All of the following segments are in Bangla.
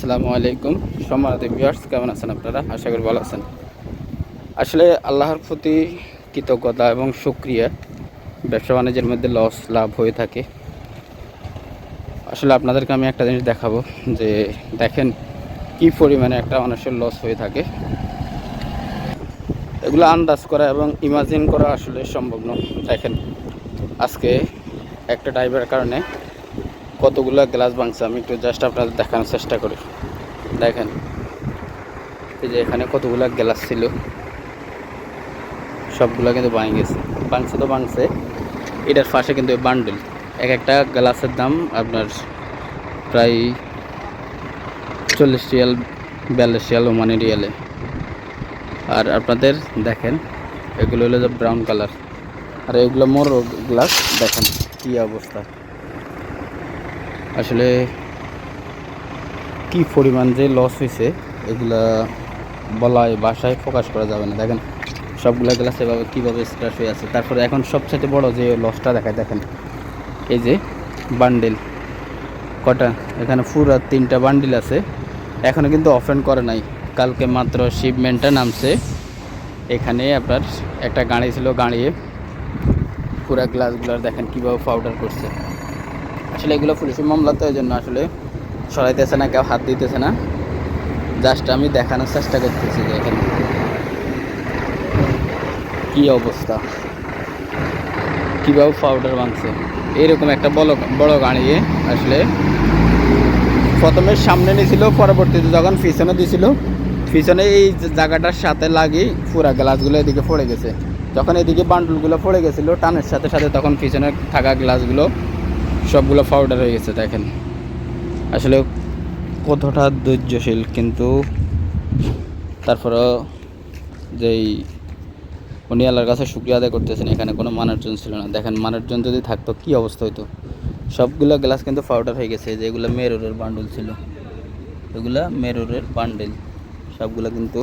আসসালামু আলাইকুম। সম্মানিত ভিউয়ার্স কেমন আছেন আপনারা? আশা করি ভালো আছেন। আসলে আল্লাহর প্রতি কৃতজ্ঞতা এবং সুক্রিয়া ব্যবসা বাণিজ্যের মধ্যে লস লাভ হয়ে থাকে। আসলে আপনাদেরকে আমি একটা জিনিস দেখাবো যে, দেখেন কি পরিমাণে একটা মানুষের লস হয়ে থাকে। এগুলো আন্দাজ করা এবং ইমাজিন করা আসলে সম্ভব নয়। দেখেন, আজকে একটা ড্রাইভারের কারণে কতগুলো গ্লাস ভাঙছে, আমি একটু জাস্ট আপনাদের দেখানোর চেষ্টা করি। দেখেন, এই যে এখানে কতগুলো গ্লাস ছিল, সবগুলো কিন্তু ভাঙে গেছে। ভাঙছে তো ভাঙছে, এটার পাশে কিন্তু বান্ডেল এক একটা গ্লাসের দাম আপনার প্রায় চল্লিশ রিয়াল, বিয়াল্লিশ রিয়াল ওমানি রিয়ালে। আর আপনাদের দেখেন, এগুলো হলো যে ব্রাউন কালার আর এগুলো মোর গ্লাস দেখেন কী অবস্থা। আসলে কি পরিমাণ যে লস হয়েছে এগুলা বলায়, বাসায় প্রকাশ করা যাবে না। দেখেন, সবগুলা গ্লাস এভাবে কীভাবে স্ক্র্যাচ হয়ে আছে। তারপরে এখন সবচেয়ে বড় যে লসটা দেখায়, দেখেন। এই যে বান্ডেল কটা? এখানে পুরো তিনটা বান্ডিল আছে। এখনও কিন্তু অফেন করে নাই। কালকে মাত্র শিপমেন্টটা নামছে। এখানে আপনার একটা গাড়ি ছিল গাড়িয়ে পুরা গ্লাসগুলো দেখেন কীভাবে পাউডার করছে। আসলে এগুলো পুলিশের মামলা তো এই জন্য আসলে সরাইতেছে না, কেউ হাত দিতেছে না। জাস্ট আমি দেখানোর চেষ্টা করতেছি যে এখানে কী অবস্থা। কীভাবে পাউডার বানছে এরকম একটা বড় বড় গাড়িয়ে আসলে প্রথমে সামনে নিয়েছিল, পরবর্তীতে যখন পিছনে দিয়েছিল, পিছনে এই জায়গাটার সাথে লাগিয়ে পুরা গ্লাসগুলো এদিকে পড়ে গেছে। যখন এদিকে বান্ডুলগুলো পড়ে গেছিল, টানের সাথে সাথে তখন পিছনে থাকা গ্লাসগুলো সবগুলো পাউডার হয়ে গেছে, দেখেন। আসলে কতটা ধৈর্যশীল, কিন্তু তারপরেও যেই উনি আল্লাহর কাছে শুক্রিয়া আদায় করতেছেন, এখানে কোনো মানুষজন ছিল না। দেখেন, মানুষজন যদি থাকতো, কী অবস্থা হইতো? সবগুলো গ্লাস কিন্তু পাউডার হয়ে গেছে যেগুলো মেরুরের বান্ডুল ছিল। এগুলা মেরুরের বান্ডেল সবগুলো কিন্তু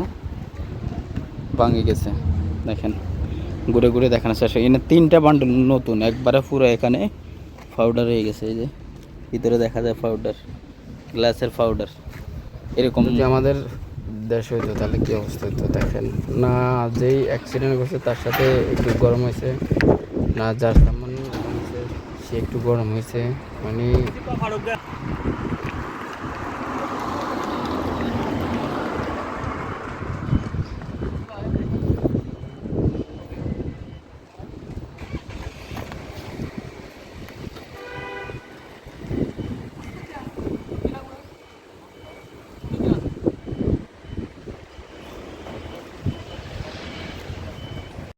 ভাঙে গেছে, দেখেন। ঘুরে ঘুরে দেখানোর চেষ্টা এখানে তিনটা বান্ডুল নতুন, একবারে পুরো এখানে পাউডার হয়ে গেছে, এই যে। ভিতরে দেখা যায় পাউডার গ্লাসের পাউডার এরকম। যদি আমাদের দেশ হইতো, তাহলে কী অবস্থা হইতো? দেখেন, না যেই অ্যাক্সিডেন্ট করছে তার সাথে একটু গরম হয়েছে, না যার সামান্য সে একটু গরম হয়েছে। মানে